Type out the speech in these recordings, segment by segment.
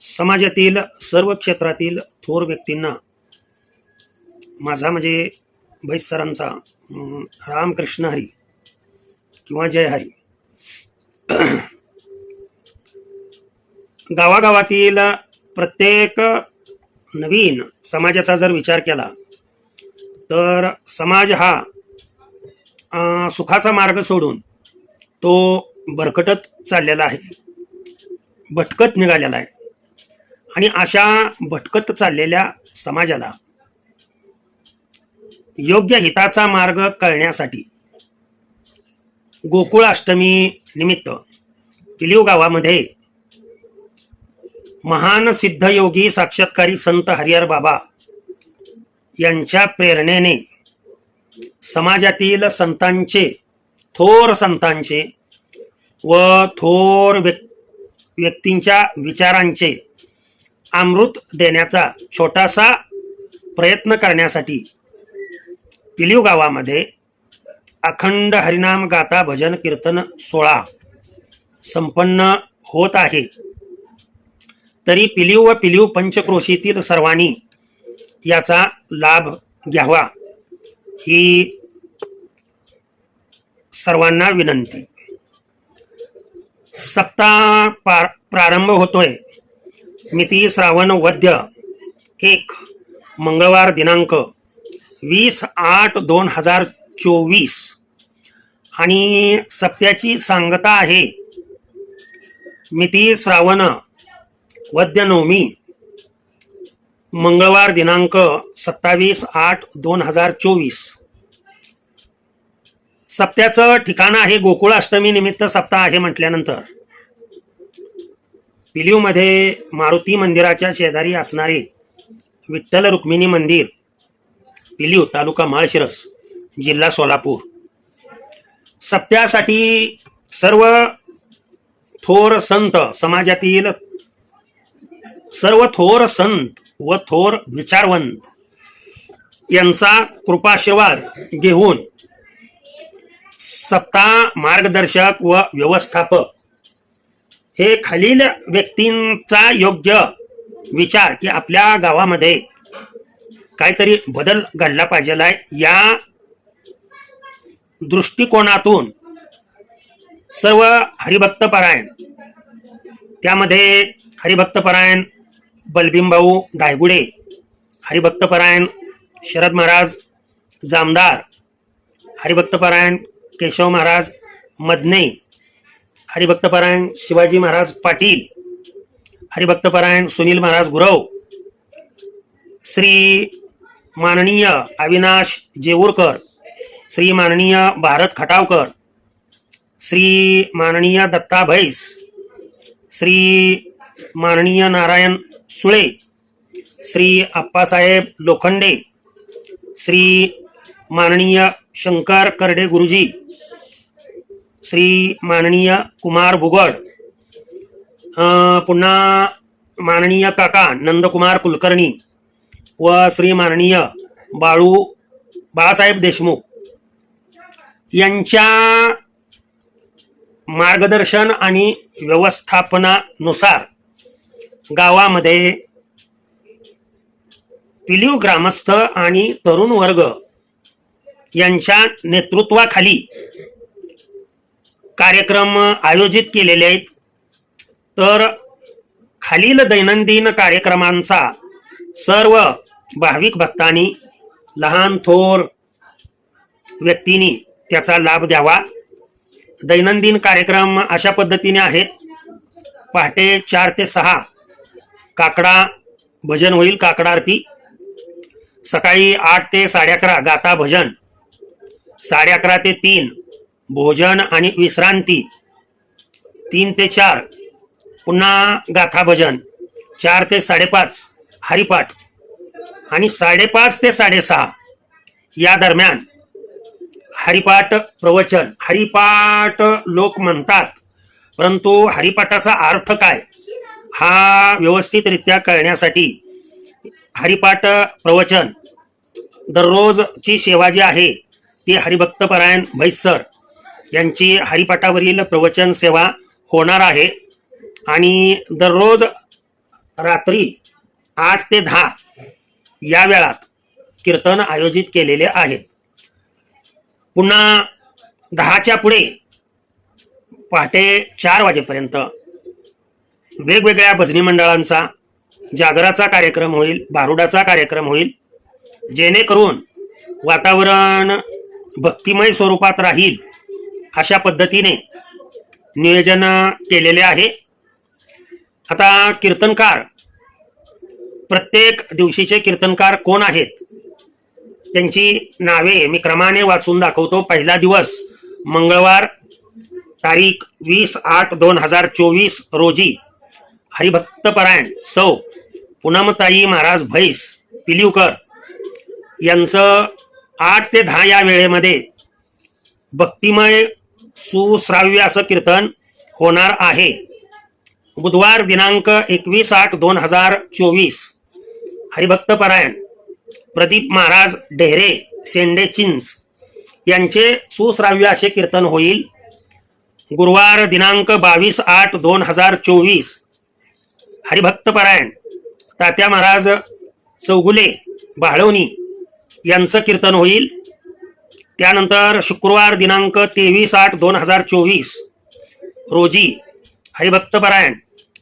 समाजातील सर्व क्षेत्रातील थोर व्यक्तींना माझा म्हणजे भैस सरांचा रामकृष्ण हरी किंवा जय हरी. गावागावातील प्रत्येक नवीन समाजाचा जर विचार केला तर समाज हा सुखाचा मार्ग सोडून तो भरकटत चाललेला आहे भटकत निघालेला आहे. आणि अशा भटकत चाललेल्या समाजाला योग्य हिताचा मार्ग कळण्यासाठी गोकुळाष्टमी निमित्त पिलीव गावामध्ये महान सिद्धयोगी साक्षात्कारी संत हरिहर बाबा यांच्या प्रेरणेने समाजातील संतांचे थोर संतांचे व थोर व्यक् व्यक्तींच्या विचारांचे अमृत देण्याचा छोटासा प्रयत्न करण्यासाठी पिलीव गावामध्ये अखंड हरिनाम गाता भजन कीर्तन सोळा संपन्न होत आहे. तरी पिलीव व पिलीव पंचक्रोशीतील सर्वांनी याचा लाभ घ्यावा ही सर्वांना विनंती. सप्ताह पार प्रारंभ होतोय. मिती श्रावण वद्य एक मंगळवार दिनांक वीस आठ दोन हजार चोवीस. आणि सप्त्याची सांगता आहे मिती श्रावण वद्य नवमी मंगळवार दिनांक सत्तावीस आठ दोन हजार चोवीस. सप्त्याचं ठिकाण आहे गोकुळ अष्टमी निमित्त सप्ताह आहे म्हटल्यानंतर. पिलीवमध्ये मारुती मंदिराच्या शेजारी असणारे विठ्ठल रुक्मिणी मंदिर पिलीव तालुका माळशिरस जिल्हा सोलापूर. सप्त्यासाठी सर्व थोर संत समाजातील सर्व थोर संत व थोर विचारवंत यांचा कृपाशीर्वाद घेऊन सप्ताह मार्गदर्शक व व्यवस्थापक हे खालील व्यक्तींचा योग्य विचार की आपल्या गावामध्ये काहीतरी बदल घडला पाहिजे आहे या दृष्टिकोनातून सर्व हरिभक्तपरायण त्यामध्ये हरिभक्तपरायण बलबीमभाऊ गायगुडे हरिभक्तपरायण शरद महाराज जामदार हरिभक्तपरायण केशव महाराज मदने हरिभक्तपरायण शिवाजी महाराज पाटील हरिभक्तपरायण सुनील महाराज गुरव श्री माननीय अविनाश जेऊरकर श्री माननीय भारत खटावकर श्री माननीय दत्ता भैस श्री माननीय नारायण सुळे श्री आप्पासाहेब लोखंडे श्री माननीय शंकर करडे गुरुजी श्री माननीय कुमार भुगड अं, पुन्हा माननीय काका नंदकुमार कुलकर्णी व श्री माननीय बाळू बाळासाहेब देशमुख यांच्या मार्गदर्शन आणि व्यवस्थापनानुसार गावामध्ये पिलीव ग्रामस्थ आणि तरुण वर्ग यांच्या नेतृत्वाखाली कार्यक्रम आयोजित केलेले आहेत. तर खालील दैनंदिन कार्यक्रमांचा सर्व भाविक भक्तांनी लहान थोर व्यक्तींनी त्याचा लाभ द्यावा दैनंदिन कार्यक्रम अशा पद्धतीने आहेत. पहाटे चार ते सहा काकडा भजन होईल काकडा आरती. सकाळी आठ ते साडे अकरा गाता भजन. साडे अकरा ते तीन भोजन आणि विश्रांती. तीन ते चार. पुन्हा गाथा भजन. चार ते साडेपाच. हरिपाठ. आणि साडेपाच ते साडेसहा. या दरम्यान हरिपाठ प्रवचन. हरिपाठ लोक म्हणतात परंतु हरिपाठाचा अर्थ काय? हा व्यवस्थितरित्या कळण्यासाठी हरिपाठ प्रवचन. दररोजची सेवा जी आहे ती हरिभक्तपरायण भैसर यांची हरिपाठावरील प्रवचन सेवा होणार आहे. आणि दररोज रात्री आठ ते दहा या वेळात कीर्तन आयोजित केलेले आहेत. पुन्हा दहाच्या पुढे पहाटे चार वाजेपर्यंत वेगवेगळ्या भजनी मंडळांचा जागराचा कार्यक्रम होईल बारुडाचा कार्यक्रम होईल. जेणेकरून वातावरण भक्तिमय स्वरूपात राहील. अशा पद्धतीने नियोजन केलेले आहे. आता कीर्तनकार प्रत्येक दिवशीचे कीर्तनकार कोण आहेत? त्यांची नावे मी क्रमाने वाचून दाखवतो. पहिला दिवस मंगळवार तारीख वीस आठ दोन हजार चोवीस रोजी हरिभक्तपरायण सौ पुनमताई महाराज भैस पिलिवकर यांचं आठ ते दहा या वेळेमध्ये भक्तिमय सुश्राव्य असं कीर्तन होणार आहे. बुधवार दिनांक एकवीस आठ दोन हजार चोवीस. हरिभक्तपरायण प्रदीप महाराज डेहरे सेंडे चिंच यांचे सुश्राव्य असे कीर्तन होईल. गुरुवार दिनांक बावीस आठ दोन हजार चोवीस. हरिभक्तपरायण तात्या महाराज चौगुले बाळवणी यांचं कीर्तन होईल. त्यानंतर शुक्रवार दिनांक तेवीस आठ दोन हजार चोवीस रोजी हरिभक्तपरायण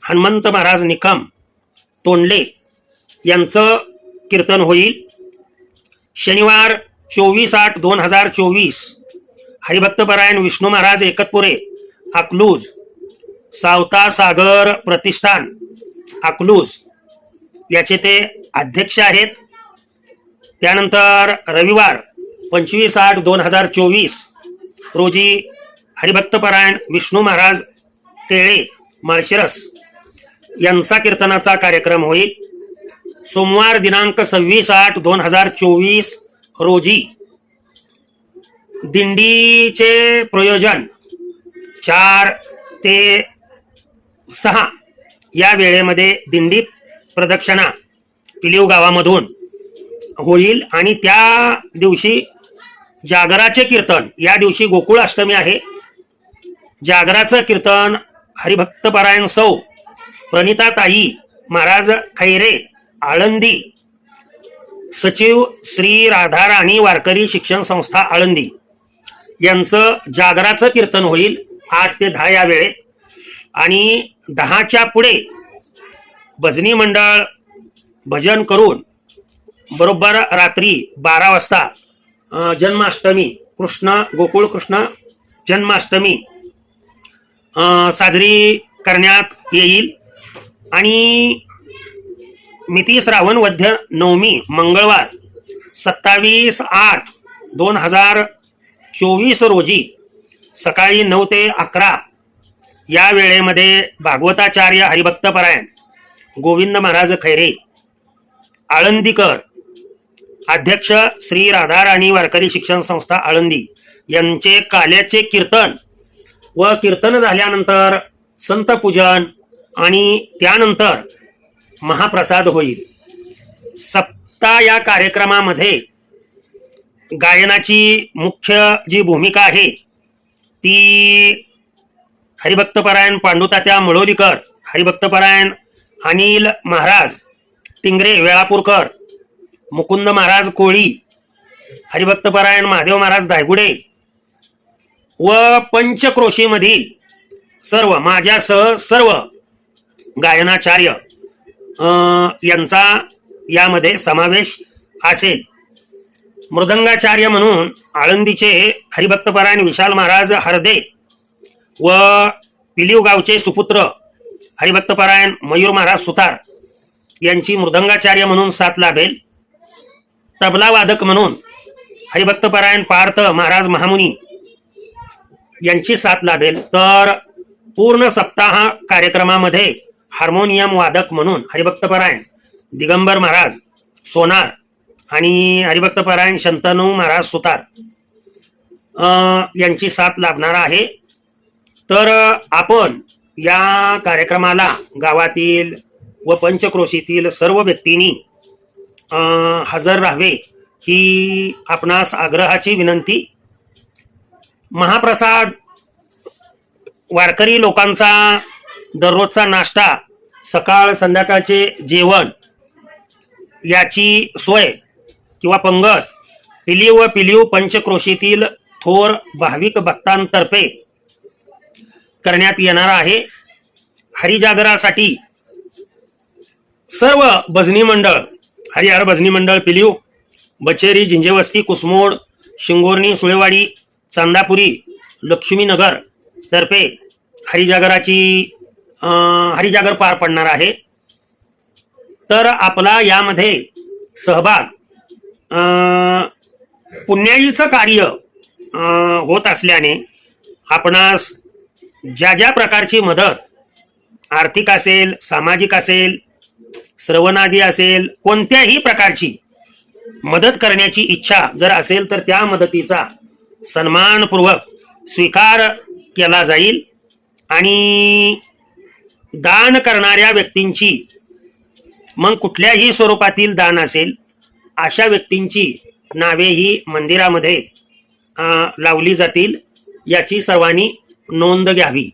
हनुमंत महाराज निकम तोंडले यांचं कीर्तन होईल. शनिवार चोवीस आठ दोन हजार चोवीस हरिभक्तपरायण विष्णू महाराज एकतपुरे अकलूज सावता सागर प्रतिष्ठान अकलूज याचे ते अध्यक्ष आहेत. त्यानंतर रविवार पंचवीस आठ दोन हजार चोवीस. रोजी हरिभक्तपरायण विष्णू महाराज केळे माळशिरस यांचा कीर्तनाचा कार्यक्रम होईल. सोमवार दिनांक सव्वीस आठ दोन हजार चोवीस रोजी दिंडीचे प्रयोजन चार ते सहा या वेळेमध्ये दिंडी प्रदक्षिणा पिलीव गावामधून होईल आणि त्या दिवशी जागराचे कीर्तन. या दिवशी गोकुळ अष्टमी आहे. जागराचं कीर्तन हरिभक्तपरायण सौ प्रणिताताई महाराज खैरे आळंदी सचिव श्री राधाराणी वारकरी शिक्षण संस्था आळंदी. यांचं जागराचं कीर्तन होईल आठ ते दहा या वेळेत. आणि दहाच्या पुढे भजनी मंडळ भजन करून बरोबर रात्री बारा वाजता जन्माष्टमी कृष्ण गोकुळ कृष्ण जन्माष्टमी. साजरी करण्यात येईल. आणि मिती श्रावण वध्य नवमी मंगळवार सत्तावीस आठ दोन हजार चोवीस रोजी सकाळी नऊ ते अकरा या वेळेमध्ये भागवताचार्य हरिभक्तपरायण गोविंद महाराज खैरे आळंदीकर अध्यक्ष श्री राधाराणी वारकरी शिक्षण संस्था आळंदी यांचे काल्याचे कीर्तन व कीर्तन झाल्यानंतर संत पूजन आणि त्यानंतर महाप्रसाद होईल. सप्ता या कार्यक्रमामध्ये गायनाची मुख्य जी भूमिका आहे ती हरिभक्तपरायण पांडुतात्या मळोलीकर हरिभक्तपरायण अनिल महाराज टिंगरे वेळापूरकर मुकुंद महाराज कोळी हरिभक्तपरायण महादेव महाराज दायगुडे व पंचक्रोशीमधील सर्व माझ्यासह सर्व गायनाचार्य यांचा यामध्ये समावेश असेल. मृदंगाचार्य म्हणून आळंदीचे हरिभक्तपरायण विशाल महाराज हरदे व पिलीव गावचे सुपुत्र हरिभक्तपरायण मयूर महाराज सुतार यांची मृदंगाचार्य म्हणून साथ लाभेल. तबला वादक म्हणून हरिभक्तपरायण पार्थ महाराज महामुनी यांची साथ लाभेल. तर पूर्ण सप्ताह कार्यक्रमामध्ये हार्मोनियम वादक म्हणून हरिभक्तपरायण दिगंबर महाराज सोनार आणि हरिभक्तपरायण शंतनू महाराज सुतार यांची साथ लाभणार आहे. तर आपण या कार्यक्रमाला गावातील व पंचक्रोशीतील सर्व व्यक्तींनी हजर राहावे ही आपणास आग्रहाची विनंती. महाप्रसाद वारकरी लोकांचा दररोजचा नाश्ता सकाळ संध्याकाळचे जेवण याची सोय किंवा पंगत पिलीव व पिलीव पंचक्रोशीतील थोर भाविक भक्तांतर्फे करण्यात येणार आहे. हरिजागरासाठी सर्व भजनी मंडळ हरिहर भजनी मंडळ पिलीव बचेरी जिंजेवस्ती कुसमोड शिंगोर्णी सुळेवाडी चांदापुरी लक्ष्मीनगर तर्फे हरिजागराची हरिजागर पार पडणार आहे. तर आपला यामध्ये सहभाग पुण्याईचं कार्य होत असल्याने आपणास ज्या ज्या प्रकारची मदत आर्थिक असेल सामाजिक असेल श्रवणादी असेल कोणत्याही प्रकारची मदत करण्याची इच्छा जर असेल तर त्या मदतीचा सन्मानपूर्वक स्वीकार केला जाईल आणि दान करणाऱ्या व्यक्तींची मग कुठल्याही स्वरूपातील दान असेल अशा व्यक्तींची नावे ही मंदिरामध्ये लावली जातील याची सर्वांनी नोंद घ्यावी.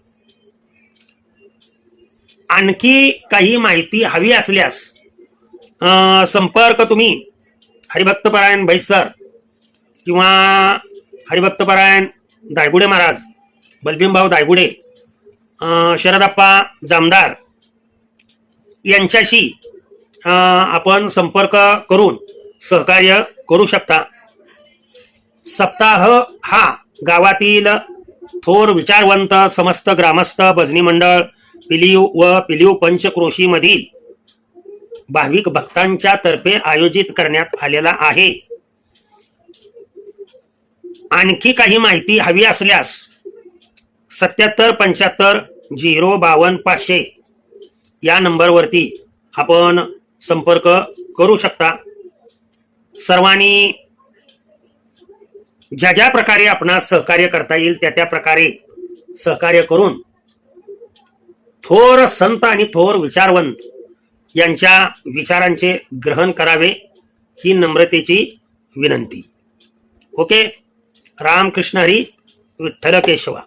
आणखी काही माहिती हवी असल्यास संपर्क तुम्ही हरिभक्तपरायण भैसर किंवा हरिभक्तपरायण दायगुडे महाराज बलभीमभाऊ दायगुडे शरदप्पा जामदार यांच्याशी आपण संपर्क करून सहकार्य करू शकता. सप्ताह हा गावातील थोर विचारवंत समस्त ग्रामस्थ भजनी मंडळ पिलीव व पिलीव पंचक्रोशी मधील भाविक भक्तांच्या तर्फे आयोजित करण्यात आलेला आहे. आणखी काही माहिती हवी असल्यास सत्याहत्तर पंच्याहत्तर झिरो बावन्न पाचशे या नंबरवरती आपण संपर्क करू शकता. सर्वांनी ज्या ज्या प्रकारे आपणास सहकार्य करता येईल त्या त्या प्रकारे सहकार्य करून थोर संत आणि थोर विचारवंत यांच्या विचारांचे ग्रहण करावे ही नम्रतेची विनंती. ओके? रामकृष्ण हरी विठ्ठल केशवा